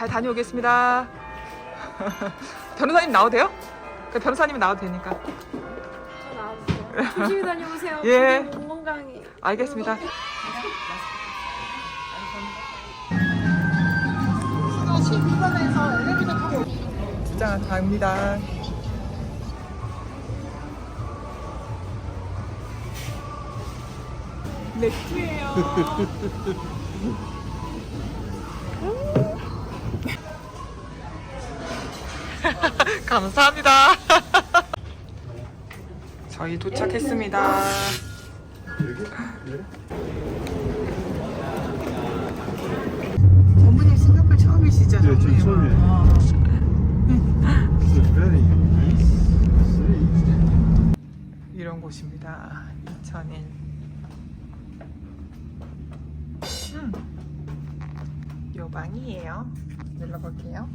잘 다녀오겠습니다. 변호사님 나와도 돼요? 그 변호사님이 나와도 되니까. 저 나와주세요. 조심히 다녀오세요. 예. 몸 건강히. 알겠습니다. 자, 갑니다. 맥주예요. 감사합니다. 저희 도착했습니다. 전부님 싱가포르 처음이시죠? 네, 저? 처음이에요. city. 이런 곳입니다. 2001. 음. 요 방이에요. 눌러볼게요.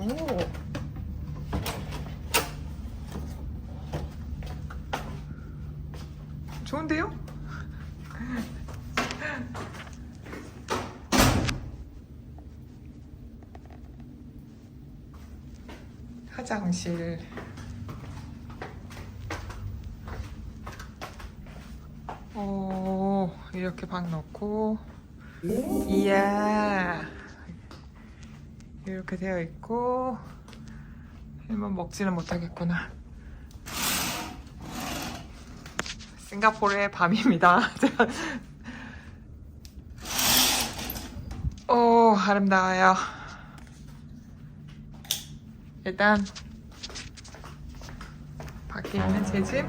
오. 좋은데요? 화장실. 오, 이렇게 방 넣고. 이야. 이렇게 되어 있고. 일본 먹지는 못하겠구나. 싱가포르의 밤입니다. 오, 아름다워요. 일단 밖에 있는 제집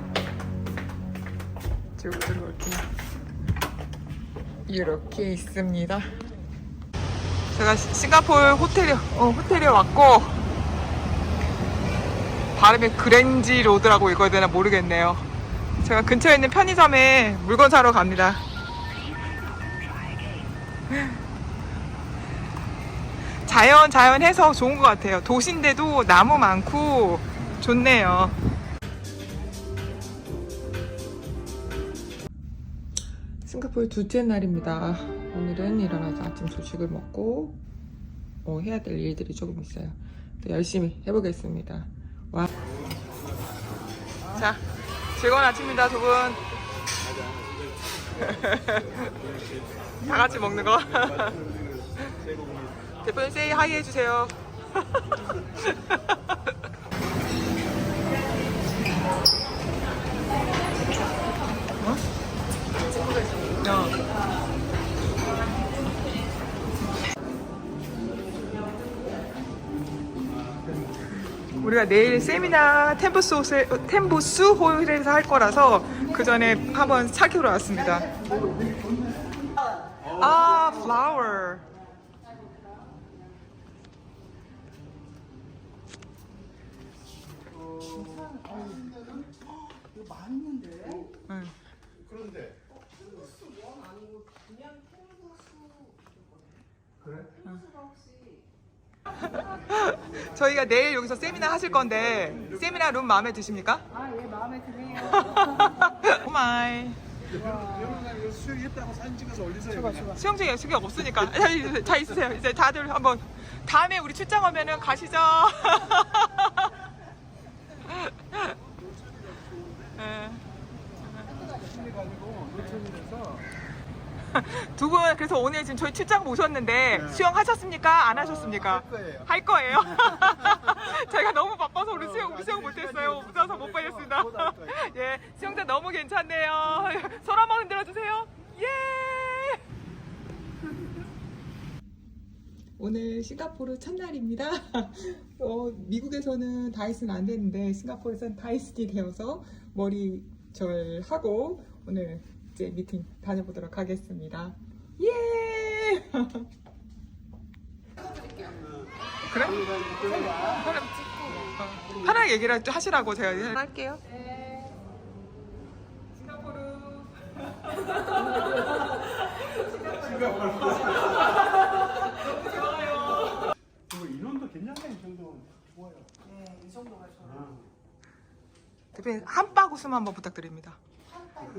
쭉 들어올게요. 이렇게 있습니다. 제가 시- 싱가포르 호텔에 어, 호텔에 왔고 발음이 그랜지 로드라고 읽어야 되나 모르겠네요. 제가 근처에 있는 편의점에 물건 사러 갑니다. 자연 자연 해서 좋은 것 같아요. 도시인데도 나무 많고 좋네요. 싱가포르 둘째 날입니다. 오늘은 일어나서 아침 조식을 먹고 어, 해야 될 일들이 조금 있어요. 또 열심히 해보겠습니다. 와. 자, 즐거운 아침입니다, 두 분. 다 같이 먹는 거. 대표님 세이 하이 해주세요. 어? 우리가 내일 세미나 템부스 호텔, 템부스 호텔에서 할 거라서 그 전에 한번 살펴보러 왔습니다. 아, flower. 응. 그런데 저희가 내일 여기서 세미나 하실 건데 세미나 룸 마음에 드십니까? 아, 예, 마음에 드네요. 오마이 수영했다고 사진 찍어서 올리세요. 그냥. 수영장에 수기 없으니까 자 있으세요 이제 다들 한번 다음에 우리 출장 오면은 가시죠 예. 그래서 오늘 지금 저희 출장 모셨는데 수영하셨습니까? 안 하셨습니까? 할 거예요. 할 거예요. 저희가 너무 바빠서 우리 수영 우리 수영 못했어요. 못 빠졌습니다. 못할 거예요. 예, 수영장 너무 괜찮네요. 손 한번 흔들어 주세요. 예. 오늘 싱가포르 첫날입니다. 어, 미국에서는 다이슨 안 되는데 싱가포르에서는 다이슨이 되어서 머리 절 하고 오늘 이제 미팅 다녀보도록 하겠습니다. 예. 그래? 그럼 찍고 어, 편하게 얘기를 좀 하시라고 제가 할게요. 싱가포르. 그리고 인원도 괜찮네 이 정도 좋아요. 네, 이 정도가 좋아요. 대표님 한박 웃음 한번 부탁드립니다.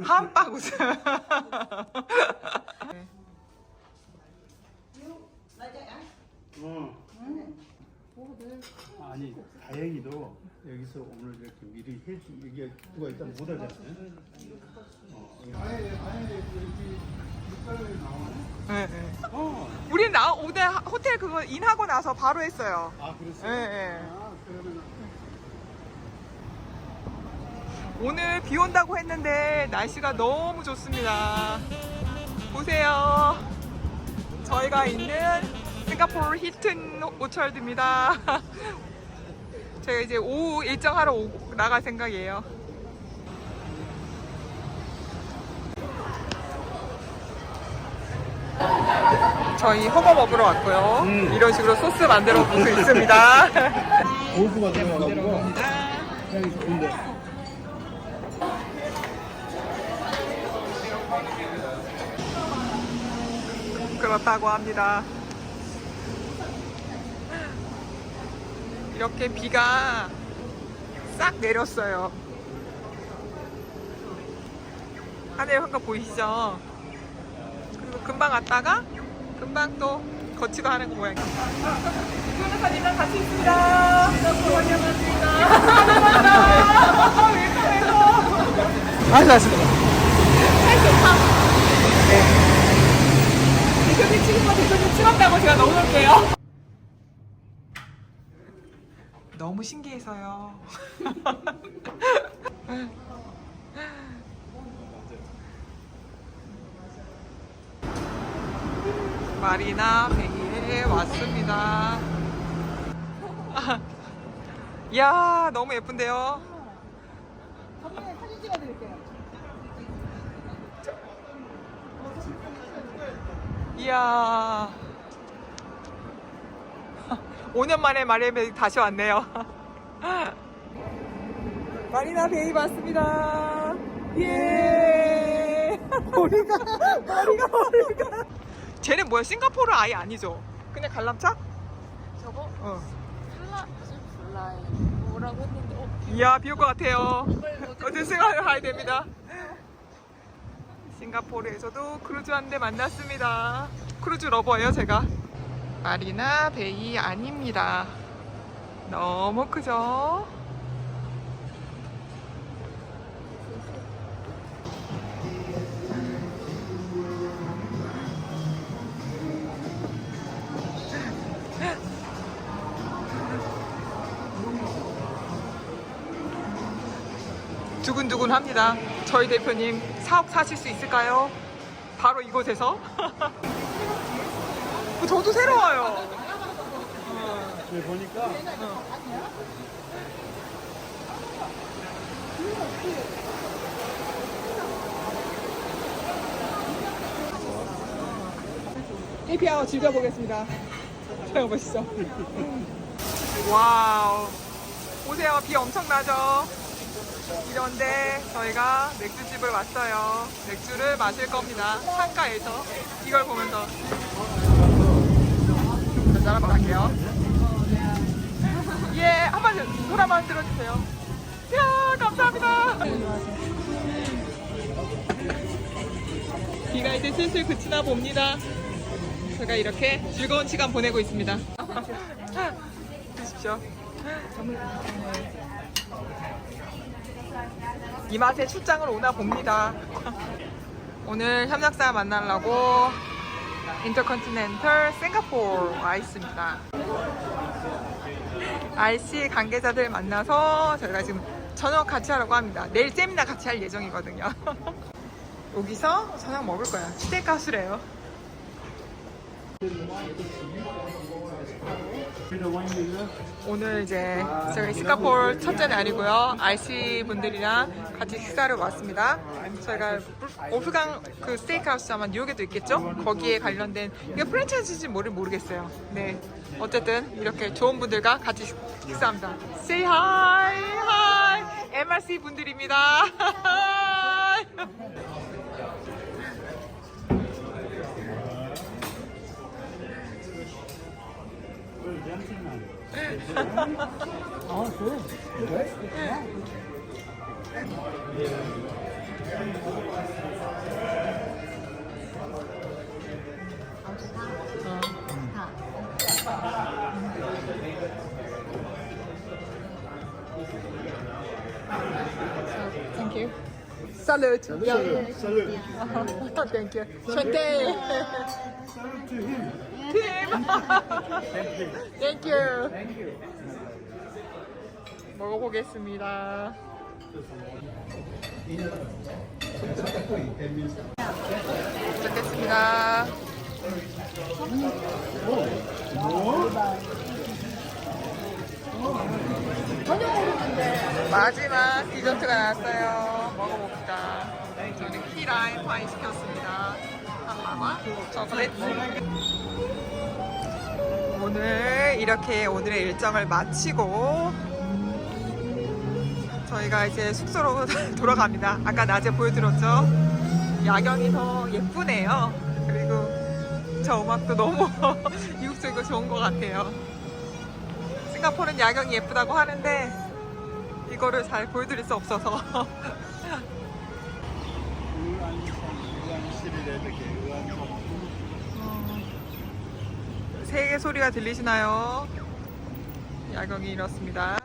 한박 웃음. 네. 어. 아니 다행히도 여기서 오늘 이렇게 미리 해주 이게 누가 있다 못 하잖아요. 어. 아예 아예 여기 육갈비 나오네. 어. 우리 나 오늘 호텔 그거 인하고 나서 바로 했어요. 아 그랬어요. 네, 네. 아 그러면 오늘 비 온다고 했는데 날씨가 너무 좋습니다. 보세요. 저희가 있는 싱가포르 히튼 오철드입니다. 저희가 이제 오후 일정하러 오- 나갈 생각이에요. 저희 허거 먹으러 왔고요. 음. 이런 식으로 소스 만들어 볼수 있습니다. 고수가 들어가가지고 향이 좋은데. 그렇다고 합니다. 이렇게 비가 싹 내렸어요. 하늘 한거 보이시죠? 그리고 금방 왔다가 금방 또 거치고 하는 거 모양이에요. 변호사님랑 같이 있습니다. 안녕하십니까. 아 잘했습니다. 대표님 치는 대표님 치렀다고 제가 넣어놓을게요. 너무 신기해서요. 마리나 베이에 왔습니다. 이야, 너무 예쁜데요? 사진 찍어드릴게요. 이야. 5년 만에 마리나 다시 왔네요. 마리나 베이 왔습니다. 예. 머리가, 머리가, 머리가. 쟤는 뭐야? 싱가포르 아예 아니죠? 그냥 관람차? 저거 어. 플라 무슨 플라이 뭐라고 했는데 어 이야, 비올 것 같아요. 어떤 생각을 해야 됩니다. 싱가포르에서도 크루즈 한 대 만났습니다. 크루즈 러버예요, 제가. 마리나 베이 아닙니다. 너무 크죠? 두근두근합니다. 저희 대표님 사업 사실 수 있을까요? 바로 이곳에서? 저도 새로워요. 네, 보니까 해피아워 즐겨보겠습니다. 자, 보시죠. 와우. 보세요. 비 엄청 나죠? 이런데 저희가 맥주집을 왔어요. 맥주를 마실 겁니다. 창가에서 이걸 보면서. 자, 한번 할게요. 예, 한번 손 한번 들어주세요. 이야, 감사합니다. 비가 이제 슬슬 그치나 봅니다. 제가 이렇게 즐거운 시간 보내고 있습니다. 드십시오. 이 맛에 출장을 오나 봅니다. 오늘 협력사 만나려고 인터컨티넨털 싱가포르 와 있습니다. RC 관계자들 만나서 저희가 지금 저녁 같이 하려고 합니다. 내일 세미나 같이 할 예정이거든요. 여기서 저녁 먹을 거야. 스테이크하우스래요. 오늘 이제 저희 싱가포르 첫째 날이고요. RC 분들이랑 같이 식사를 왔습니다. 저희가 오프강 그 스테이크하우스 아마 뉴욕에도 있겠죠? 거기에 관련된 이게 프랜차이즈인지 모르 모르겠어요. 네, 어쨌든 이렇게 좋은 분들과 같이 식- 식사합니다. Say hi, hi, MRC 분들입니다. 아, 그래? 그래? Thank you. Salute. Salute. Salute. Thank you. Shante. Salute to him. Thank you. 먹어보겠습니다. 먹겠습니다. 마지막 디저트가 나왔어요. 먹어봅시다. 저는 키라인 파이 시켰습니다. 하나와 초콜릿. 오늘 이렇게 오늘의 일정을 마치고 저희가 이제 숙소로 돌아갑니다. 아까 낮에 보여드렸죠? 야경이 더 예쁘네요. 그리고 저 음악도 너무 이국적이고 좋은 것 같아요. 싱가포르는 야경이 예쁘다고 하는데 이거를 잘 보여드릴 수 없어서 의왕성. 새의 소리가 들리시나요? 야경이 이렇습니다.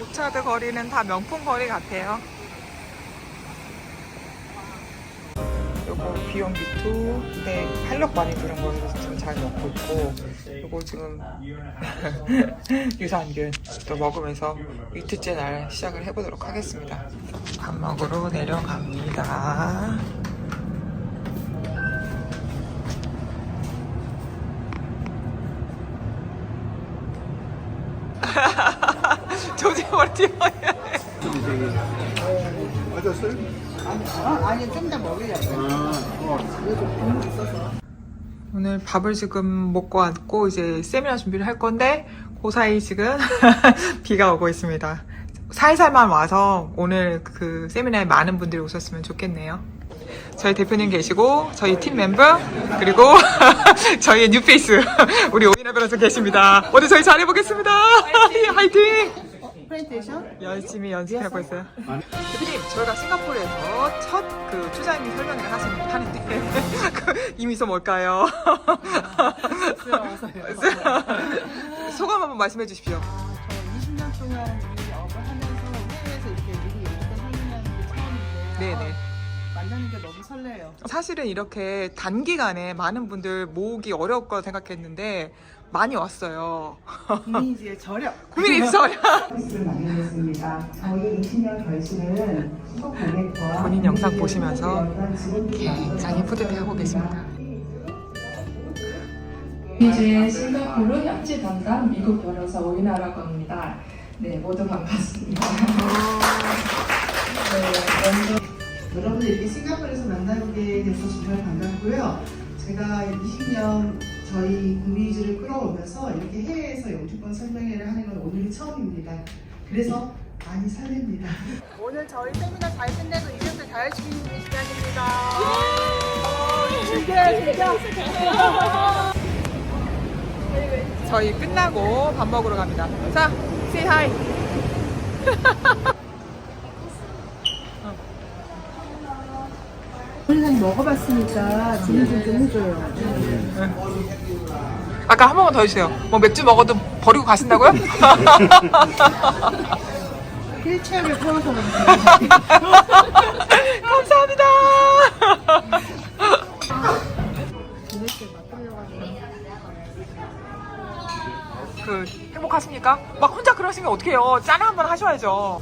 오차드 거리는 다 명품 거리 같아요. 비용 비투 네 활력 많이 들은 거에서 지금 잘 먹고 있고 요거 지금 유산균 또 먹으면서 이틀째 날 시작을 해보도록 하겠습니다 밥 먹으러 내려갑니다 조지 맞았어요? 아니 좀 더 먹으려고. 오늘 밥을 지금 먹고 왔고 이제 세미나 준비를 할 건데 그 사이 지금 비가 오고 있습니다. 살살만 와서 오늘 그 세미나에 많은 분들이 오셨으면 좋겠네요. 저희 대표님 계시고 저희 팀 멤버 그리고 저희의 뉴페이스 우리 오이나 변호사 계십니다. 오늘 저희 잘해보겠습니다. 화이팅! 프레젠테이션? 열심히 연습하고 있어요. 대표님, 저희가 싱가포르에서 첫 그 투자님 설명회를 하시는, 하는데 그 이미소 뭘까요? 소감 한번 말씀해 주십시오. 저 20년 동안 이 업을 하면서 해외에서 이렇게 미리 연주권 설명하는 게 처음인데 네네. 만나는 게 너무 설레요. 사실은 이렇게 단기간에 많은 분들 모으기 어려울 거라 생각했는데 많이 왔어요. 국민지의 저력. 국민이 있어요. 서비스를 마련했습니다. 저희 20년 결심은 수도 고객과 본인 영상 보시면서 굉장히 뿌듯해하고 계십니다. 이제 싱가포르 협치 담당 미국 변호사 오이나라고 합니다. 네, 모두 반갑습니다. 네, 먼저 여러분들 이렇게 싱가포르에서 만나게 돼서 정말 반갑고요. 제가 20년 저희 국민지를 끌어오면서 이렇게 해외에서 영주권 설명회를 하는 건 오늘이 처음입니다. 그래서 많이 설렙니다. 오늘 저희 세미나 잘 끝내고 이벤트 잘 하시는 시간입니다. 저희 끝나고 밥 먹으러 갑니다. 자, say hi. 항상 먹어봤으니까 진행 좀 해줘요. 아까 한 번만 더 해주세요. 뭐 맥주 먹어도 버리고 가신다고요? 휠체어를 태워서 감사합니다. 그 행복하십니까? 막 혼자 그러시면 어떡해요? 짠 한번 하셔야죠.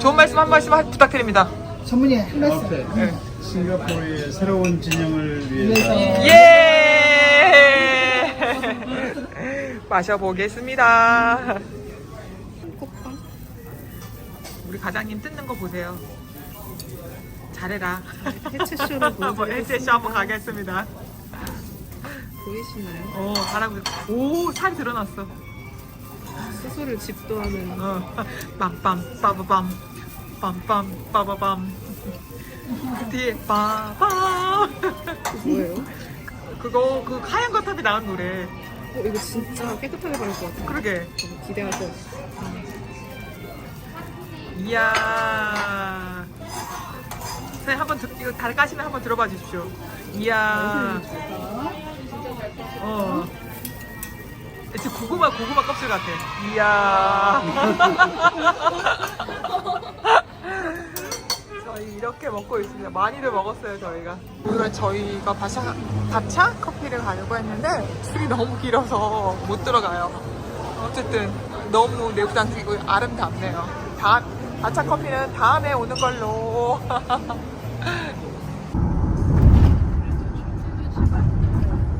좋은 말씀 한 말씀 하- 부탁드립니다. 전문의 한 말씀. 앞에 네. 싱가포르의 새로운 진영을 위해서 예! 마셔보겠습니다. 우리 과장님 뜯는 거 보세요. 잘해라. 해체쇼를 한번 해체쇼 한번 가겠습니다. 보이시나요? 어, 잘하고 있어. 오, 살이 드러났어. 스스로 집도하는 어, 빰빰, 빠바밤, 빰빰, 빠바밤. 뒤에 빠빠 뭐예요? 그거 그 하얀 거탑이 나온 노래. 어, 이거 진짜 깨끗하게 바를 것 같아. 그러게. 너무 기대가 돼. 이야. 선생님 한번 들- 이거 다 까시면 한번 들어봐 주십시오. 이야. 어. 진짜 고구마 고구마 껍질 같아. 이야 저희 이렇게 먹고 있습니다 많이들 먹었어요 저희가 오늘은 저희가 바차, 바차 커피를 가려고 했는데 줄이 너무 길어서 못 들어가요 어쨌든 너무 내부장적이고 아름답네요 다, 바차 커피는 다음에 오는 걸로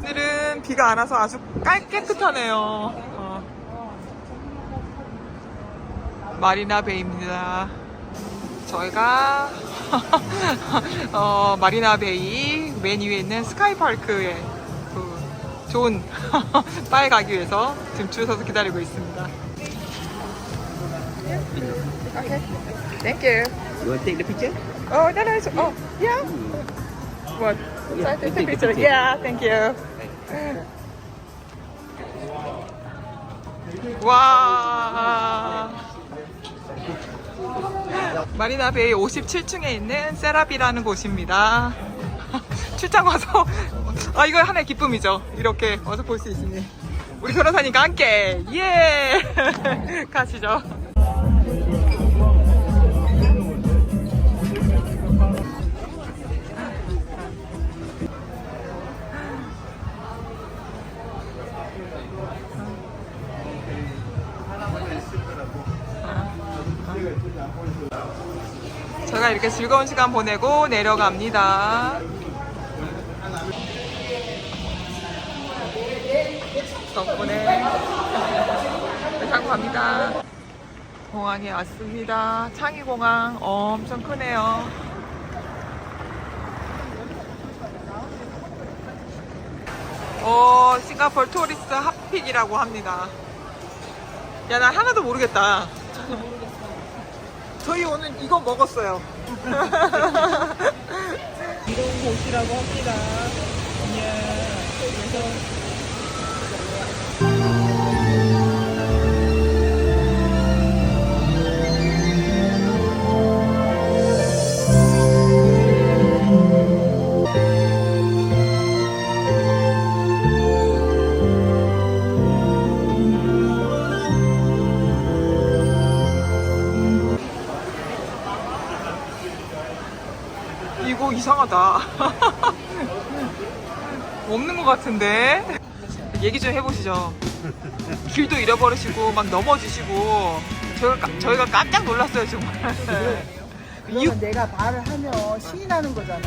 오늘은 비가 안 와서 아주 깔 깨끗하네요. 어. 마리나 베이입니다. 저희가 어, 마리나 베이 맨 위에 있는 스카이파크에 그 좋은 바에 가기 위해서 지금 줄 서서 기다리고 있습니다. 오케이. Thank you. You want to take the picture? Oh, no, no, it's, oh, yeah. What? Yeah, Take the take the picture. picture. Yeah, thank you. 와. 마리나 베이 57층에 있는 세라비라는 곳입니다. 출장 와서 아 이거 하나의 기쁨이죠. 이렇게 와서 볼 수 있으니 우리 변호사님과 함께 예 가시죠. 이렇게 즐거운 시간 보내고 내려갑니다. 덕분에 타고 갑니다. 공항에 왔습니다. 창의공항 엄청 크네요. 어, 싱가포르 토리스트 핫픽이라고 합니다. 야, 나 하나도 모르겠다. 저희 오늘 이거 먹었어요. 이런 곳이라고 합니다. 이야, 그래서 이상하다. 없는 것 같은데? 얘기 좀 해보시죠. 길도 잃어버리시고, 막 넘어지시고, 저희가, 까- 저희가 깜짝 놀랐어요, 정말. 이유, 그러면 내가 말을 하면 신이 나는 거잖아.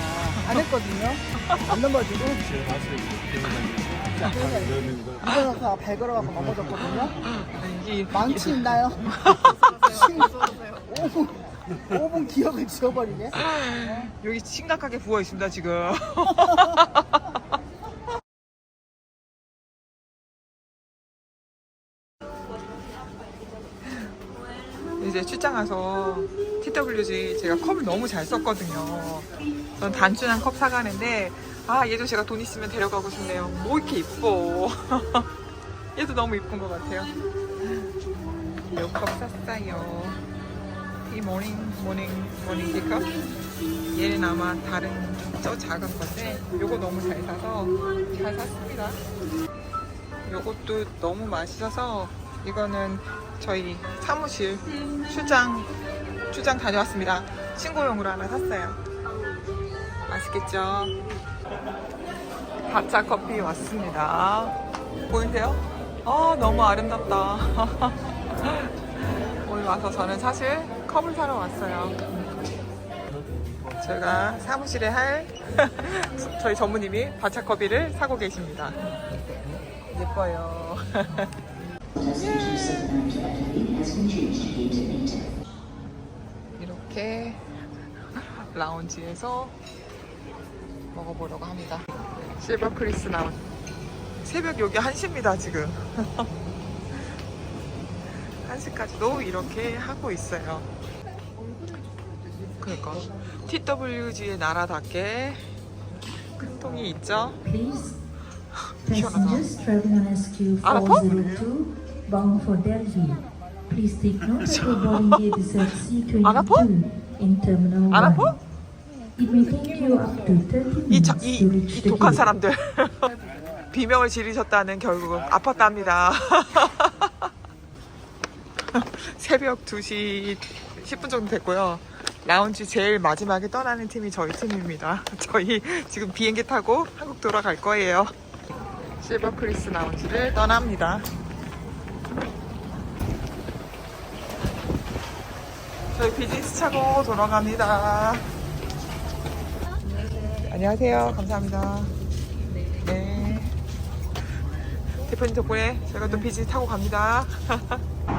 안 했거든요. 안 넘어지고. 일어나서 발 걸어가고 넘어졌거든요. 이게, 망치 있나요? 5분, 5분 기억을 지워버리네. 여기 심각하게 부어 있습니다, 지금. 이제 출장 가서 TWG 제가 컵을 너무 잘 썼거든요. 전 단순한 컵 사가는데, 아, 얘도 제가 돈 있으면 데려가고 싶네요. 뭐 이렇게 이뻐. 얘도 너무 이쁜 것 같아요. 이컵 샀어요. 이 모닝, 모닝, 모닝 티컵. 얘는 아마 다른 저 작은 건데 요거 너무 잘 사서 잘 샀습니다. 요것도 너무 맛있어서 이거는 저희 사무실 출장 출장 다녀왔습니다. 친구용으로 하나 샀어요. 맛있겠죠? 가짜 커피 왔습니다. 보이세요? 아 너무 아름답다. 오늘 와서 저는 사실 컵을 사러 왔어요. 제가 사무실에 할 저희 전무님이 바차커피를 사고 계십니다. 예뻐요. 이렇게 라운지에서 먹어보려고 합니다. 실버 크리스 나온 새벽 여기 1시입니다 지금 1시까지도 이렇게 하고 있어요 그러니까 TWG의 나라답게 큰 통이 있죠. Please, 시원하다. passengers traveling on SQ 알아봐? 402 bound for Delhi. Please take note that your boarding gate is at 알아봐? C22 in Terminal 1. 알아봐? It may take you up to 30 이, 자, 이, 이 독한. 사람들 비명을 지르셨다는 결국 아팠답니다 새벽 2시 10분 정도 됐고요 라운지 제일 마지막에 떠나는 팀이 저희 팀입니다 저희 지금 비행기 타고 한국 돌아갈 거예요 실버크리스 라운지를 떠납니다 저희 비즈니스 차고 돌아갑니다 안녕하세요. 감사합니다. 네. 대표님 덕분에 저희가 또 비즈니스 타고 갑니다.